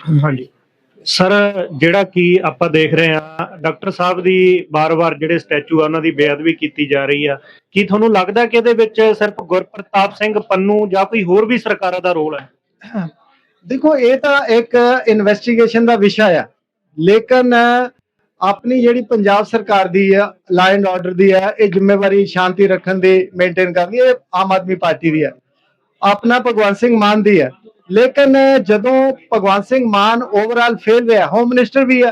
ਹਾਂਜੀ। ਸਰ, ਜਿਹੜਾ ਕਿ ਆਪਾਂ ਦੇਖ ਰਹੇ ਹਾਂ, ਡਾਕਟਰ ਸਾਹਿਬ ਦੀ ਬਾਰ-ਬਾਰ ਜਿਹੜੇ ਸਟੈਚੂ ਆ, ਉਹਨਾਂ ਦੀ ਬੇਅਦਬੀ ਕੀਤੀ ਜਾ ਰਹੀ ਆ। ਕੀ ਤੁਹਾਨੂੰ ਲੱਗਦਾ ਕਿ ਇਹਦੇ ਵਿੱਚ ਸਿਰਫ ਗੁਰਪ੍ਰਤਾਪ ਸਿੰਘ ਪੰਨੂ ਜਾਂ ਕੋਈ ਹੋਰ ਵੀ ਸਰਕਾਰਾਂ ਦਾ ਰੋਲ ਹੈ? ਦੇਖੋ, ਇਹ ਤਾਂ ਇੱਕ ਇਨਵੈਸਟੀਗੇਸ਼ਨ ਦਾ ਵਿਸ਼ਾ ਆ। ਲੇਕਿਨ ਆਪਣੀ ਜਿਹੜੀ ਪੰਜਾਬ ਸਰਕਾਰ ਦੀ ਹੈ ਲਾ ਐਂਡ ਆਰਡਰ ਦੀ ਹੈ ਇਹ ਜ਼ਿੰਮੇਵਾਰੀ ਸ਼ਾਂਤੀ ਰੱਖਣ ਦੀ ਮੇਨਟੇਨ ਕਰਨੀ ਹੈ ਇਹ ਆਮ ਆਦਮੀ ਪਾਰਟੀ ਦੀ ਹੈ ਆਪਣਾ ਭਗਵੰਤ ਸਿੰਘ ਮਾਨ ਦੀ ਹੈ ਲੇਕਿਨ ਜਦੋਂ ਭਗਵੰਤ ਸਿੰਘ ਮਾਨ ਓਵਰਆਲ ਫੇਲ ਹੋਇਆ ਹੋਮ ਮਿਨਿਸਟਰ ਵੀ ਹੈ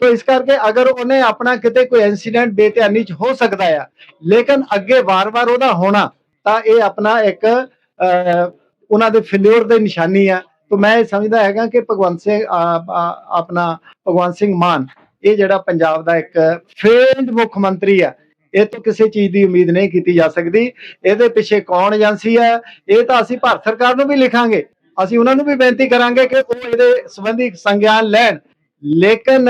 ਤੋ ਇਸ ਕਰਕੇ ਅਗਰ ਉਹਨੇ ਆਪਣਾ ਕਿਤੇ ਕੋਈ ਇਨਸੀਡੈਂਟ ਬੇਧਿਆਨੀ ਚ ਹੋ ਸਕਦਾ ਆ, ਲੇਕਿਨ ਅੱਗੇ ਵਾਰ-ਵਾਰ ਉਹਦਾ ਹੋਣਾ, ਤਾਂ ਇਹ ਆਪਣਾ ਇੱਕ ਉਹਨਾਂ ਦੇ ਫੇਲਿਅਰ ਦੇ ਨਿਸ਼ਾਨੀ ਆ। ਤੋ ਮੈਂ ਇਹ ਸਮਝਦਾ ਹੈਗਾ ਕਿ ਭਗਵੰਤ ਸਿੰਘ ਆਪਣਾ ਭਗਵੰਤ ਸਿੰਘ ਮਾਨ, ਇਹ ਜਿਹੜਾ ਪੰਜਾਬ ਦਾ ਇੱਕ ਫੇਲਡ ਮੁੱਖ ਮੰਤਰੀ ਆ, ਇਹ ਤੋਂ ਕਿਸੇ ਚੀਜ਼ ਦੀ ਉਮੀਦ ਨਹੀਂ ਕੀਤੀ ਜਾ ਸਕਦੀ। ਇਹਦੇ ਪਿੱਛੇ ਕੌਣ ਏਜੰਸੀ ਹੈ ਇਹ ਤਾਂ ਅਸੀਂ ਭਾਰਤ ਸਰਕਾਰ ਨੂੰ ਵੀ ਲਿਖਾਂਗੇ। ਅਸੀਂ ਉਹਨਾਂ ਨੂੰ ਵੀ ਬੇਨਤੀ ਕਰਾਂਗੇ ਕਿ ਉਹ ਇਹਦੇ ਸੰਬੰਧੀ ਸੰਗਿਆਨ ਲੈਣ। ਲੇਕਿਨ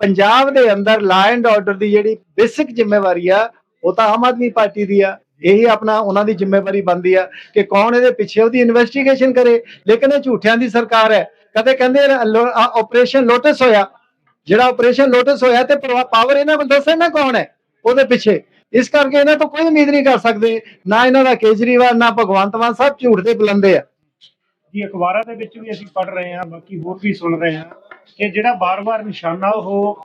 ਪੰਜਾਬ ਦੇ ਅੰਦਰ ਲਾ ਐਂਡ ਆਰਡਰ ਦੀ ਜਿਹੜੀ ਬੇਸਿਕ ਜ਼ਿੰਮੇਵਾਰੀ ਆ, ਉਹ ਤਾਂ ਆਮ ਆਦਮੀ ਪਾਰਟੀ ਦੀ ਆ। ਇਹੀ ਆਪਣਾ ਉਹਨਾਂ ਦੀ ਜ਼ਿੰਮੇਵਾਰੀ ਬਣਦੀ ਆ ਕਿ ਕੌਣ ਇਹਦੇ ਪਿੱਛੇ ਉਹਦੀ ਇਨਵੈਸਟੀਗੇਸ਼ਨ ਕਰੇ। ਲੇਕਿਨ ਇਹ ਝੂਠਿਆਂ ਦੀ ਸਰਕਾਰ ਹੈ। ਕਦੇ ਕਹਿੰਦੇ ਆਪਰੇਸ਼ਨ ਲੋਟਸ ਹੋਇਆ। ਜਿਹੜਾ ਆਪਰੇਸ਼ਨ ਲੋਟਸ ਹੋਇਆ ਤੇ ਪਾਵਰ ਇਹਨਾਂ ਨੂੰ ਦੱਸੇ ਨਾ ਕੌਣ ਹੈ ਉਹਦੇ ਪਿੱਛੇ। ਇਸ ਕਰਕੇ ਇਹਨਾਂ ਤੋਂ ਕੋਈ ਉਮੀਦ ਨਹੀਂ ਕਰ ਸਕਦੇ। ਨਾ ਇਹਨਾਂ ਦਾ ਕੇਜਰੀਵਾਲ, ਨਾ ਭਗਵੰਤ ਮਾਨ, ਸਭ ਝੂਠ ਦੇ ਬੁਲੰਦੇ ਆ। ਜੀ ਅਖਬਾਰਾਂ ਦੇ ਵਿੱਚ ਵੀ ਅਸੀਂ ਪੜ੍ਹ ਰਹੇ ਹਾਂ, ਬਾਕੀ ਹੋਰ ਵੀ ਸੁਣ ਰਹੇ ਹਾਂ ਕਿ ਜਿਹੜਾ ਬਾਰ-ਬਾਰ ਨਿਸ਼ਾਨਾ ਉਹ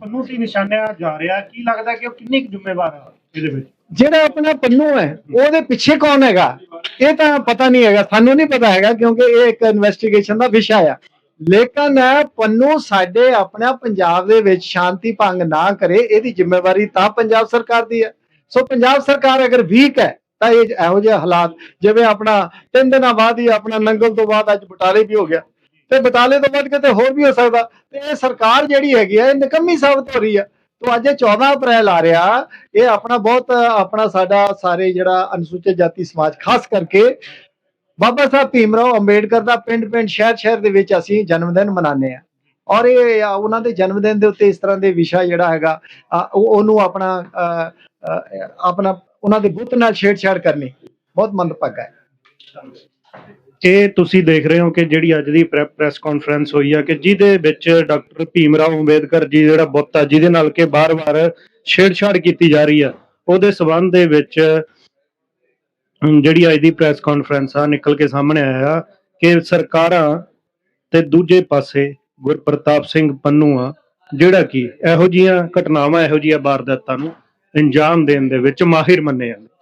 ਪੰਨੂ ਤੇ ਨਿਸ਼ਾਨਿਆ ਜਾ ਰਿਹਾ। ਕੀ ਲੱਗਦਾ ਕਿ ਉਹ ਕਿੰਨੀ ਕੁ ਜ਼ਿੰਮੇਵਾਰ ਹੈ ਇਹਦੇ ਵਿੱਚ? ਜਿਹੜਾ ਆਪਣਾ ਪੰਨੂ ਹੈ, ਉਹਦੇ ਪਿੱਛੇ ਕੌਣ ਹੈਗਾ? ਇਹ ਤਾਂ ਪਤਾ ਨਹੀਂ ਹੈਗਾ, ਸਾਨੂੰ ਨਹੀਂ ਪਤਾ ਹੈਗਾ ਕਿਉਂਕਿ ਇਹ ਇੱਕ ਇਨਵੈਸਟੀਗੇਸ਼ਨ ਦਾ ਵਿਸ਼ਾ ਆ। ਲੇਕਿਨ ਪੰਨੂ ਸਾਡੇ ਆਪਣਾ ਪੰਜਾਬ ਦੇ ਵਿੱਚ ਸ਼ਾਂਤੀ ਭੰਗ ਨਾ ਕਰੇ, ਇਹਦੀ ਜ਼ਿੰਮੇਵਾਰੀ ਤਾਂ ਪੰਜਾਬ ਸਰਕਾਰ ਦੀ ਹੈ। ਸੋ ਪੰਜਾਬ ਸਰਕਾਰ ਅਗਰ ਵੀਕ ਹੈ ਤਾਂ ਇਹ ਇਹੋ ਜਿਹੇ ਹਾਲਾਤ ਜਿਵੇਂ ਆਪਣਾ ਤਿੰਨ ਦਿਨਾਂ ਬਾਅਦ ਹੀ ਆਪਣਾ ਨੰਗਲ ਤੋਂ ਬਾਅਦ ਅੱਜ ਬਟਾਲੇ ਵੀ ਹੋ ਗਿਆ। ਤੇ ਬਟਾਲੇ ਤੋਂ ਬਾਅਦ ਕਿਤੇ ਹੋਰ ਵੀ ਹੋ ਸਕਦਾ। ਤੇ ਇਹ ਸਰਕਾਰ ਜਿਹੜੀ ਹੈਗੀ ਹੈ ਇਹ ਨਿਕੰਮੀ ਸਾਬਤ ਹੋ ਰਹੀ ਹੈ ਤੋਂ ਅੱਜ 14 ਅਪ੍ਰੈਲ ਆ ਰਿਹਾ। ਇਹ ਆਪਣਾ ਬਹੁਤ ਆਪਣਾ ਸਾਡਾ ਸਾਰੇ ਜਿਹੜਾ ਅਨੁਸੂਚਿਤ ਜਾਤੀ ਸਮਾਜ ਖਾਸ ਕਰਕੇ ਬਾਬਾ ਸਾਹਿਬ ਭੀਮਰਾਓ ਅੰਬੇਡਕਰ ਦਾ ਪਿੰਡ ਪਿੰਡ ਸ਼ਹਿਰ ਸ਼ਹਿਰ ਦੇ ਵਿੱਚ ਅਸੀਂ ਜਨਮ ਦਿਨ ਮਨਾਉਂਦੇ ਆ ਔਰ ਇਹ ਉਹਨਾਂ ਦੇ ਜਨਮ ਦਿਨ ਦੇ ਉੱਤੇ ਇਸ ਤਰ੍ਹਾਂ ਦੇ ਵਿਸ਼ਾ ਜਿਹੜਾ ਹੈਗਾ ਉਹਨੂੰ ਆਪਣਾ ਅ, ਆਪਣਾ ਉਹਨਾਂ ਦੇ ਬੁੱਤ ਨਾਲ ਛੇੜਛਾੜ ਕਰਨੀ ਬਹੁਤ ਮੰਦਭਾਗਾ ਹੈ। ਇਹ ਤੁਸੀਂ ਦੇਖ ਰਹੇ ਹੋ ਕਿ ਜਿਹੜੀ ਅੱਜ ਦੀ ਪ੍ਰੈਸ ਕਾਨਫਰੰਸ ਹੋਈ ਆ ਕਿ ਜਿਹਦੇ ਵਿੱਚ ਡਾਕਟਰ ਭੀਮ ਅੰਬੇਦਕਰ ਜੀ ਜਿਹੜਾ ਬੁੱਤ ਆ, ਜਿਹਦੇ ਨਾਲ ਕਿ ਬਾਰ-ਬਾਰ ਛੇੜਛਾੜ ਕੀਤੀ ਜਾ ਰਹੀ ਆ, ਉਹਦੇ ਸਬੰਧ ਦੇ ਵਿੱਚ ਜਿਹੜੀ ਅੱਜ ਦੀ ਪ੍ਰੈਸ ਕਾਨਫਰੰਸ ਆ, ਨਿਕਲ ਕੇ ਸਾਹਮਣੇ ਆਇਆ ਕਿ ਸਰਕਾਰਾਂ ਤੇ ਦੂਜੇ ਪਾਸੇ ਗੁਰਪ੍ਰਤਾਪ ਸਿੰਘ ਪੰਨੂ ਆ, ਜਿਹੜਾ ਕਿ ਇਹੋ ਜੀਆਂ ਘਟਨਾਵਾਂ, ਇਹੋ ਜੀਆਂ ਵਾਰਦਾਤਾਂ ਨੂੰ ਅੰਜਾਮ ਦੇਣ ਦੇ ਵਿੱਚ ਮਾਹਿਰ ਮੰਨੇ ਜਾਂਦੇ।